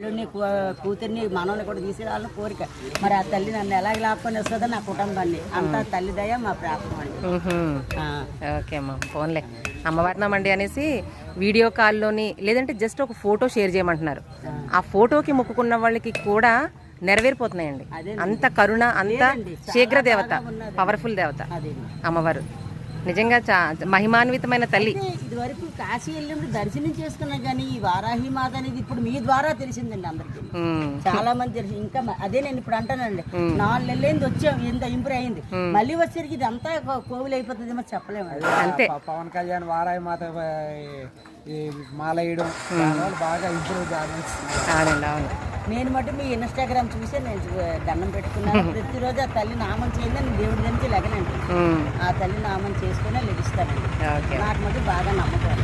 అల్లుడిని కూతుర్ని మనవని కూడా తీసుకురావాలని కోరిక. మరి ఆ తల్లి నన్ను ఎలాగ లాక్కొని వస్తుందో నా కుటుంబాన్ని. అంతా తల్లి దయ మా ప్రార్థన అండి. ఓకే అమ్మా ఫోన్లే అమ్మవారినామండి అనేసి వీడియో కాల్లోని లేదంటే జస్ట్ ఒక ఫోటో షేర్ చేయమంటున్నారు. ఆ. ఫోటోకి మొక్కుకున్న వాళ్ళకి కూడా నెరవేరిపోతున్నాయండి. అంత కరుణ అంత శీఘ్ర దేవత పవర్ఫుల్ దేవత అమ్మవారు. నిజంగా చా మహిమాన్వితమైన తల్లి. ఇది వరకు కాశీ వెళ్ళినప్పుడు దర్శనం చేసుకున్నాం కానీ ఈ వారాహి మాత అనేది ఇప్పుడు మీ ద్వారా తెలిసిందండి అందరికీ. చాలా మంది తెలిసి ఇంకా అదే నేను ఇప్పుడు అంటానండి. నాలుగు నెలలైంది వచ్చాం ఎంత ఇంప్రూవ్ అయింది. మళ్ళీ వచ్చేసరికి ఇది అంతా కోవిలు అయిపోతుంది మరి చెప్పలేము అంతే. పవన్ కళ్యాణ్ వారాయి మాత మాల వేయడం బాగా ఇంప్రూవ్ అవును. నేను మటు మీ ఇన్స్టాగ్రామ్ చూసి నేను దండం పెట్టుకున్నాను. ప్రతిరోజు ఆ తల్లి నామం చేయండి నేను దేవుడి నుంచి లెగనండి. ఆ తల్లి నామం చేసుకునే లెగిస్తానండి. ఓకే. నాకు మటు బాగా నమ్మకం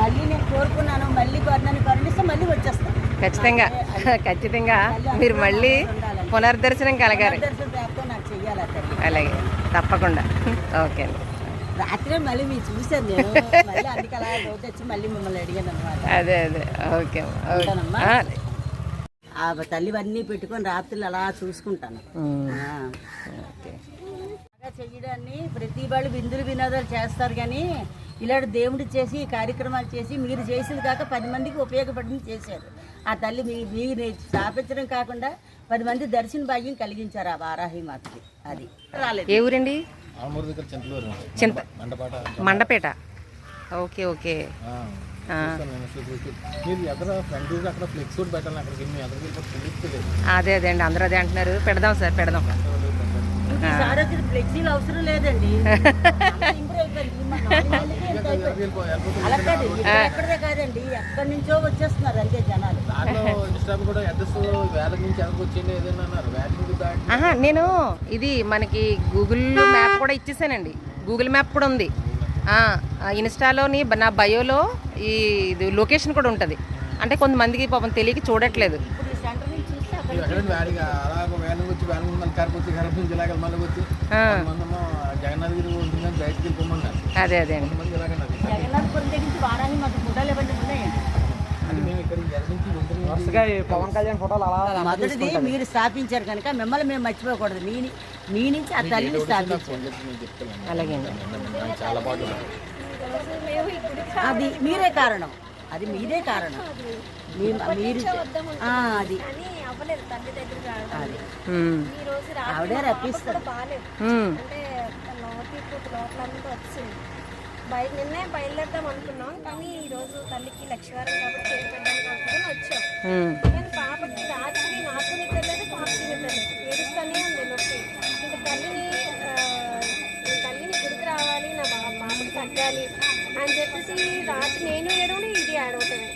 మళ్ళీ నేను కోరుకున్నాను మళ్ళీ నన్ను కరుణిస్తే మళ్ళీ వచ్చేస్తాను ఖచ్చితంగా. ఖచ్చితంగా. మీరు మళ్ళీ పునర్దర్శనం కలగాలి. తల్లి. అలాగే. తప్పకుండా. ఓకే. అండి రాత్రి మళ్ళీ మీరు చూశాను నేను. మళ్ళీ అందుకే అలా డౌట్ వచ్చి మళ్ళీ మిమ్మల్ని అడిగాను అనమాట అదే అదే. ఓకే. అమ్మా. ఓకే. ఆ, తల్లివన్నీ పెట్టుకొని రాత్రులు అలా చూసుకుంటాను. చెయ్యడాన్ని ప్రతి వాళ్ళు విందులు వినోదాలు చేస్తారు కానీ ఇలాంటి దేవుడు చేసి ఈ కార్యక్రమాలు చేసి మీరు చేసింది కాక పది మందికి ఉపయోగపడింది చేశారు. ఆ తల్లి మీ మీరు స్థాపించడం కాకుండా పది మంది దర్శన భాగ్యం కలిగించారు ఆ వారాహి మాతకి అది. రాలేదు. ఏ ఊరండి? మండపేట. Okay okay. అదే అదే అండి. అందరూ అదే అంటున్నారు. పెడదాం సార్ పెడదాం. ఫ్లెక్సీలు అవసరం లేదండి. అలా కాదండి. ఎక్కడి నుంచో వచ్చేస్తున్నారు అంతే జనాలు. నేను ఇది మనకి గూగుల్ మ్యాప్ కూడా ఇచ్చేసానండి. గూగుల్ మ్యాప్ కూడా ఉంది. ఇన్స్టాలోని నా బయోలో ఈ ఇది లొకేషన్ కూడా ఉంటుంది. అంటే కొంతమందికి పాపం తెలియక చూడట్లేదు. ఇప్పుడు ఈ సెంటర్ వరుసగా ఈ పవన్ కళ్యాణ్ ఫోటోలు అలా మొదటిది మీరు స్థాపించారు కనుక మిమ్మల్ని మేము మర్చిపోకూడదు. మీ మీ నుంచి ఆ తల్లిని స్థాపించారు. అలాగే. అది మీరే కారణం. అది మీరే కారణం. మీరు ఆ, అది. అని అవ్వలేదు తల్లి దగ్గర రావడం అది. ఉమ్, ఈ రోజు ఆవిడే రప్పిస్తారు. బయట నిన్నే బయలుదేరదాం అనుకున్నాం కానీ ఈ రోజు తల్లికి లక్ష్మీవారం కాబట్టి చేసి పెట్టడానికి అనుకుని వచ్చాం. కానీ పాపకి రాత్రి నాకు నిద్రలేదు పాపకి నిద్రలేదు ఏడుస్తూనే ఉంది నొప్పి. ఇంకా తల్లిని తల్లిని గుడికి రావాలి నా పాపకి తగ్గాలి అని చెప్పేసి రాత్రి నేను ఏడవని ఇది ఏడవటమే.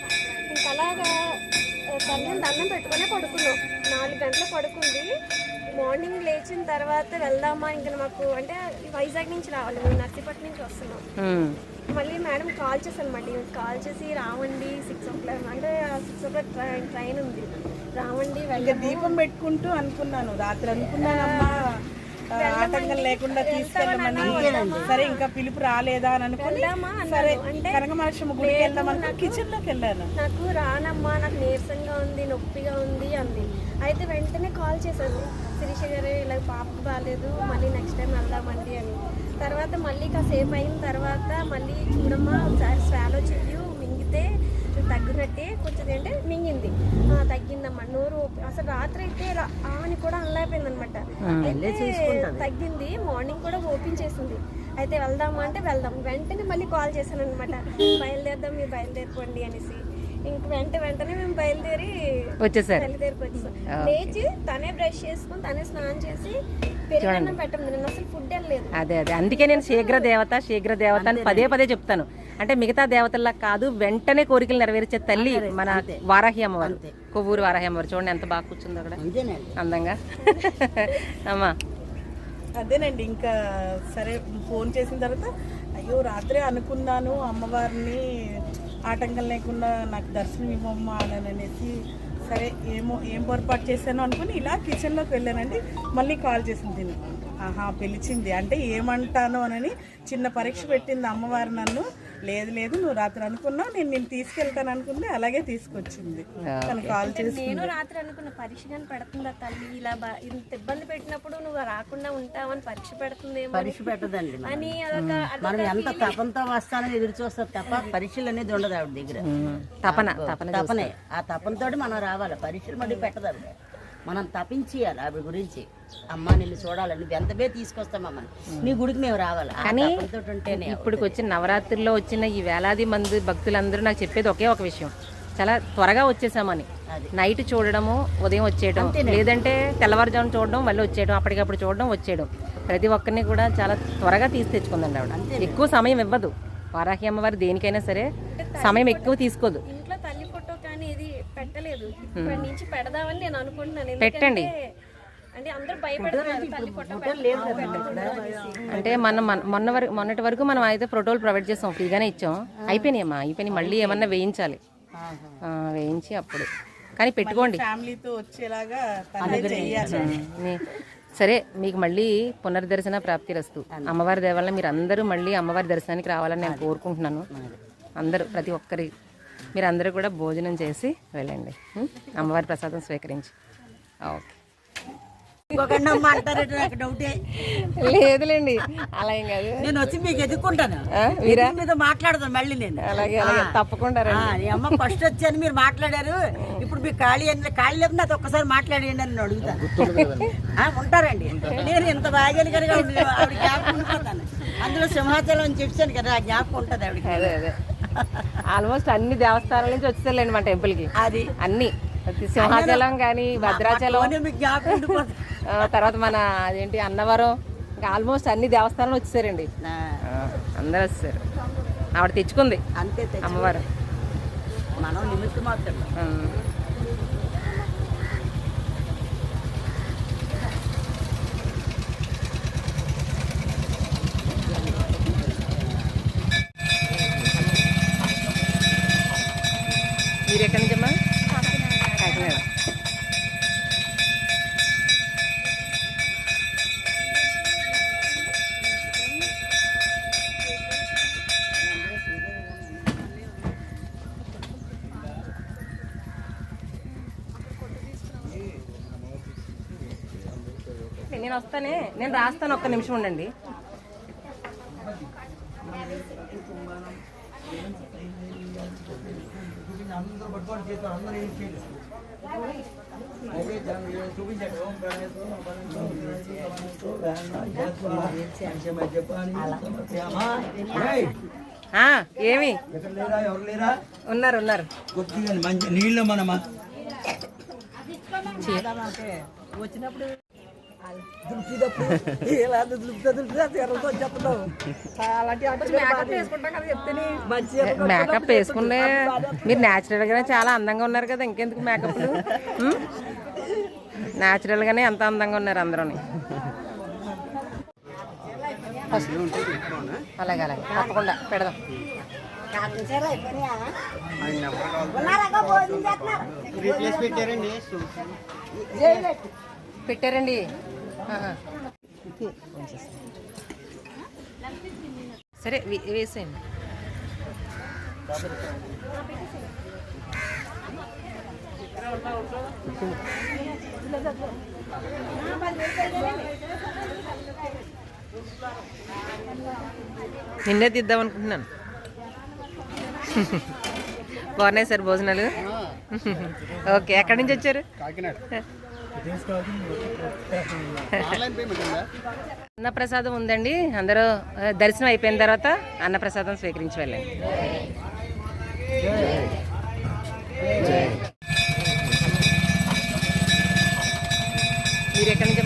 ఇంకా అలాగా తల్లిని దండం పెట్టుకునే పడుకున్నాం. నాలుగు గంటలు పడుకుంది. మార్నింగ్ లేచిన తర్వాత వెళ్దామా ఇంకా మాకు అంటే వైజాగ్ నుంచి రావాలి. మేము నర్సీపట్నం నుంచి వస్తున్నాం. మళ్ళీ మేడం కాల్ చేశాను మళ్ళీ కాల్ చేసి రావండి సిక్స్ ఓ క్లాక్ అంటే six o'clock train train ఉంది. రావండి దీపం పెట్టుకుంటూ అనుకున్నాను. రాత్రి అనుకున్నానమ్మా. ఆ, ఆటంకం లేకుండా తీసుకెళ్ళమని. సరే ఇంకా పిలుపు రాలేదా అని అనుకుని సరే కనకమహాలక్ష్మి గుడికి వెళ్దామని కిచెన్లోకి వెళ్ళాను. నాకు రానమ్మా నాకు నీరసంగా ఉంది నొప్పిగా ఉంది అంది. అయితే వెంటనే కాల్ చేశాను. శిరీష గారు ఇలా పాప బాగాలేదు మళ్ళీ నెక్స్ట్ టైం వెళ్దామండి అని. తర్వాత మళ్ళీ కాసేపు అయిన తర్వాత మళ్ళీ చూడమ్మా ఒకసారి స్వాలో చెయ్యు మింగితే తగ్గినట్టే కొంచెం అంటే మింగింది. ఊపి- అసలు రాత్రి అయితే రా- ఆ అని కూడా అనలేకపోయింది అనమాట తగ్గింది మార్నింగ్ కూడా ఓపెన్ చేసింది. అయితే వెళ్దామా అంటే వెళ్దాం. వెంటనే మళ్ళీ కాల్ చేశాను అనమాట బయలుదేరదాం మీరు బయలుదేరిపోండి అనేసి. ఇంక వెంట వెంటనే మేము బయలుదేరి వచ్చేసారు. తల్లి దగ్గరికి వచ్చేసాం లేచి తనే బ్రష్ చేసుకుని తనే స్నానం చేసి పెరుగన్నం పెట్టండి నేను అసలు ఫుడ్ వెళ్ళలేదు అదే అదే. అందుకే నేను శీఘ్ర దేవత శీఘ్ర దేవత అని పదే పదే చెప్తాను. అంటే మిగతా దేవతల్లా కాదు వెంటనే కోరికలు నెరవేర్చే తల్లి మన వారాహి అమ్మవారు కొవ్వూరు వారాహి అమ్మవారు చూడండి ఎంత బాగా కూర్చుందో అక్కడ. అందంగా. అమ్మా. అదేనండి ఇంకా సరే ఫోన్ చేసిన తర్వాత అయ్యో రాత్రే అనుకున్నాను అమ్మవారిని ఆటంకం లేకుండా నాకు దర్శనం ఇవ్వమ్మా అని అనేసి సరే ఏమో ఏం పొరపాటు చేశాను అనుకుని ఇలా కిచెన్లోకి వెళ్ళానండి. మళ్ళీ కాల్ చేసింది దీనికి ఆహా పిలిచింది. అంటే ఏమంటాను అనని చిన్న పరీక్ష పెట్టింది అమ్మవారు నన్ను. లేదు లేదు నువ్వు రాత్రి అనుకున్నావు నేను నేను తీసుకెళ్తాను అనుకుంది అలాగే తీసుకొచ్చింది. తను కాల్ చేసి నేను రాత్రి అనుకున్న పరీక్ష కానీ పెడుతుందా తల్లి? ఇలా బా- ఇంత ఇబ్బంది పెట్టినప్పుడు నువ్వు రాకుండా ఉంటావని పరీక్ష పెడుతుందేమో అని- పరీక్ష పెట్టదండి. అని అదొక మనం ఎంత తపంతో వస్తానని ఎదురు చూస్తారు తప్ప పరీక్షలు అనేది ఉండదు ఆవిడ దగ్గర. తపన తపన తపనే. ఆ తపనతో మనం రావాలి. పరీక్షలు మళ్ళీ పెట్టదు ఆవిడ మనం తపించేయాలి ఆవిడ గురించి అమ్మ నిన్ను చూడాలి నువ్వు ఎంతబే తీసుకొస్తామమ్మని నీ గుడికి మేము రావాలి? తపనతో ఉంటేనే ఇప్పుడు వచ్చిన నవరాత్రుల్లో వచ్చిన ఈ వేలాది మంది భక్తులందరూ నాకు చెప్పేది ఒకే ఒక విషయం. చాలా త్వరగా వచ్చేసామని. నైట్ చూడడము ఉదయం వచ్చేయడం లేదంటే తెల్లవారుజామున చూడడం మళ్ళీ వచ్చేయడం అప్పటికప్పుడు చూడడం వచ్చేయడం. ప్రతి ఒక్కరిని కూడా చాలా త్వరగా తీసి తెచ్చుకుందండి ఆవిడ ఎక్కువ సమయం ఇవ్వదు. వారాహి అమ్మవారు దేనికైనా సరే సమయం ఎక్కువ తీసుకోదు ఇంట్లో తల్లి ఫోటో కానీ ఇది పెట్టలేదు ఇప్పటి నుంచి పెడదామని నేను అనుకుంటున్నాను. పెట్టండి. అంటే మనం మన- మొన్న వరకు మొన్నటి వరకు మనం అయితే ఫోటోలు ప్రొవైడ్ చేస్తాం ఫ్రీగానే ఇచ్చాం. అయిపోయినాయి అమ్మా అయిపోయినాయి. మళ్ళీ ఏమన్నా వేయించాలి. ఆ, వేయించి అప్పుడు. కానీ పెట్టుకోండి. ఫ్యామిలీతో వచ్చేలాగా తనే చెయ్యాలి. మీ- సరే మీకు మళ్ళీ పునర్దర్శన ప్రాప్తి రస్తు. అమ్మవారి దేవాలయం మీరు అందరూ మళ్ళీ అమ్మవారి దర్శనానికి రావాలని నేను కోరుకుంటున్నాను. అందరూ ప్రతి ఒక్కరి మీరు అందరూ కూడా భోజనం చేసి వెళ్ళండి? అమ్మవారి ప్రసాదం స్వీకరించి. ఓకే. లేదులేండి. అలా ఏం కాదు. నేను వచ్చి మీకు ఎదుర్కొంటాను. మీరా? మీద మాట్లాడతాను మళ్ళీ నేను. అలాగే అలాగే. తప్పకుండా అమ్మ ఫస్ట్ వచ్చాను మీరు మాట్లాడారు. ఇప్పుడు మీకు ఖాళీ అని ఖాళీ లేకుండా అది ఒక్కసారి మాట్లాడేయండి అని నేను అడుగుతాను. ఉంటారండి. నేను ఇంత బాగలిగాను ఆవిడ జ్ఞాపకం ఉండిపోతాను. అందులో సింహాచలం అని చెప్పాను కదా ఆ జ్ఞాపకం ఉంటుంది ఆవిడకి. అదే అదే. ఆల్మోస్ట్ అన్ని దేవస్థానాల నుంచి వచ్చేసారులేండి మా టెంపుల్కి అది. అన్ని. సింహాచలం కానీ భద్రాచలం. పోనీ మీకు జ్ఞాపకం ఉండిపోతుంది ఆ, తర్వాత మన అదేంటి అన్నవరం. ఇంకా ఆల్మోస్ట్ అన్ని దేవస్థానాలు వచ్చేసారండి. ఆ, అందరూ వచ్చేసారు. ఆవిడ తెచ్చుకుంది. అంతే. అమ్మవారు. మనం నిమిత్తం మాత్రం ఆ. వస్తానే నేను రాస్తాను ఒక్క నిమిషం ఉండండి. ఏమి? ఉన్నారు ఉన్నారు. మంచి నీళ్ళు మనమా? వచ్చినప్పుడు మేకప్ వేసుకుంటే మీరు న్యాచురల్ గానే చాలా అందంగా ఉన్నారు కదా ఇంకెందుకు మేకప్లు న్యాచురల్ గానే ఎంత అందంగా ఉన్నారు అందరూ అలాగే అలాగే. తప్పకుండా పెడదాం. పెట్టారండి. సరే వేసేయండి. నిన్నే తీద్దాం అనుకుంటున్నాను. బాగున్నాయి సార్ భోజనాలు? ఓకే ఎక్కడి నుంచి వచ్చారు? అన్నప్రసాదం ఉందండి. అందరూ దర్శనం అయిపోయిన తర్వాత అన్నప్రసాదం స్వీకరించి వెళ్ళండి. మీరు ఎక్కడి నుంచి